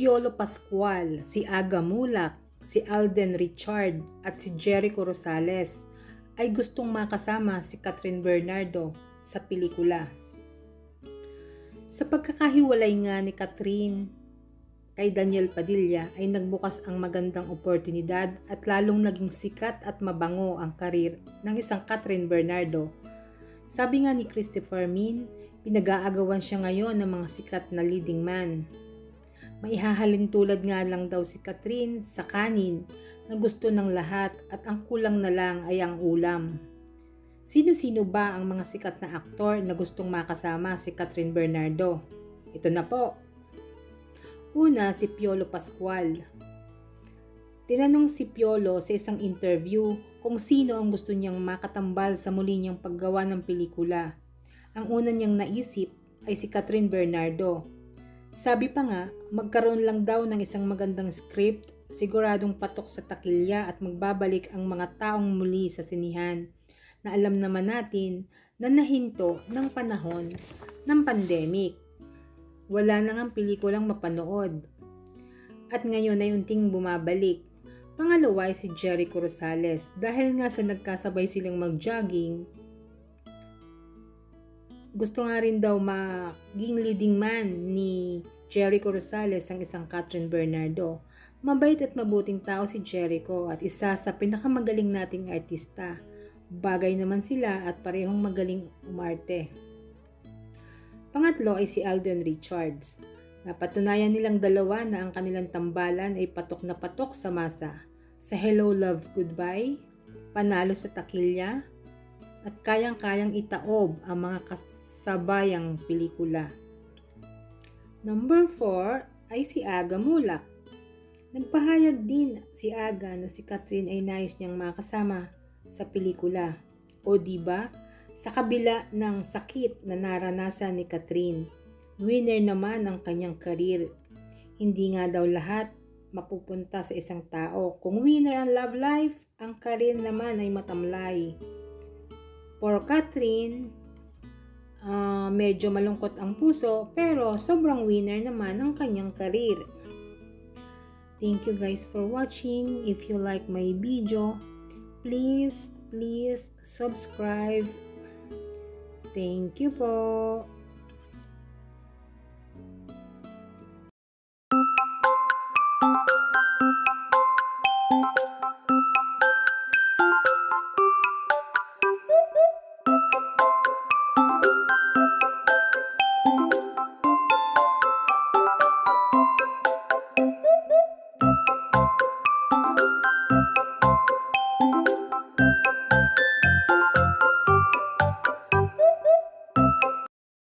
Piolo Pascual, si Aga Mulak, si Alden Richard at si Jericho Rosales ay gustong makasama si Catherine Bernardo sa pelikula. Sa pagkakahiwalay nga ni Catherine kay Daniel Padilla ay nagbukas ang magandang oportunidad at lalong naging sikat at mabango ang karir ng isang Catherine Bernardo. Sabi nga ni Christopher Min, pinag-aagawan siya ngayon ng mga sikat na leading man. Maihahalin tulad nga lang daw si Catherine sa kanin na gusto ng lahat at ang kulang na lang ay ang ulam. Sino-sino ba ang mga sikat na aktor na gustong makasama si Catherine Bernardo? Ito na po. Una, si Piolo Pascual. Tinanong si Piolo sa isang interview kung sino ang gusto niyang makatambal sa muli niyang paggawa ng pelikula. Ang una niyang naisip ay si Catherine Bernardo. Sabi pa nga, magkaroon lang daw ng isang magandang script, siguradong patok sa takilya at magbabalik ang mga taong muli sa sinihan na alam naman natin na nahinto ng panahon ng pandemic wala na ngang pelikulang mapanood. At ngayon ay unting bumabalik. Pangalawa ay si Jericho Rosales dahil nga sa nagkasabay silang mag-jogging. Gusto nga rin daw maging leading man ni Jericho Rosales ang isang Catherine Bernardo. Mabait at mabuting tao si Jericho at isa sa pinakamagaling nating artista. Bagay naman sila at parehong magaling umarte. Pangatlo ay si Alden Richards. Napatunayan nilang dalawa na ang kanilang tambalan ay patok na patok sa masa. Sa Hello Love Goodbye, Panalo sa Takilya, at kayang-kayang itaob ang mga kasabayang pelikula. Number 4 ay si Aga Mulak. Nagpahayag din si Aga na si Catherine ay nais niyang makasama sa pelikula. O di ba? Sa kabila ng sakit na naranasan ni Catherine, winner naman ang kanyang karir. Hindi nga daw lahat mapupunta sa isang tao. Kung winner ang love life, ang karir naman ay matamlay. For Catherine, uh, medyo malungkot ang puso pero sobrang winner naman ang kanyang karir. Thank you guys for watching. If you like my video, please, please subscribe Thank you po.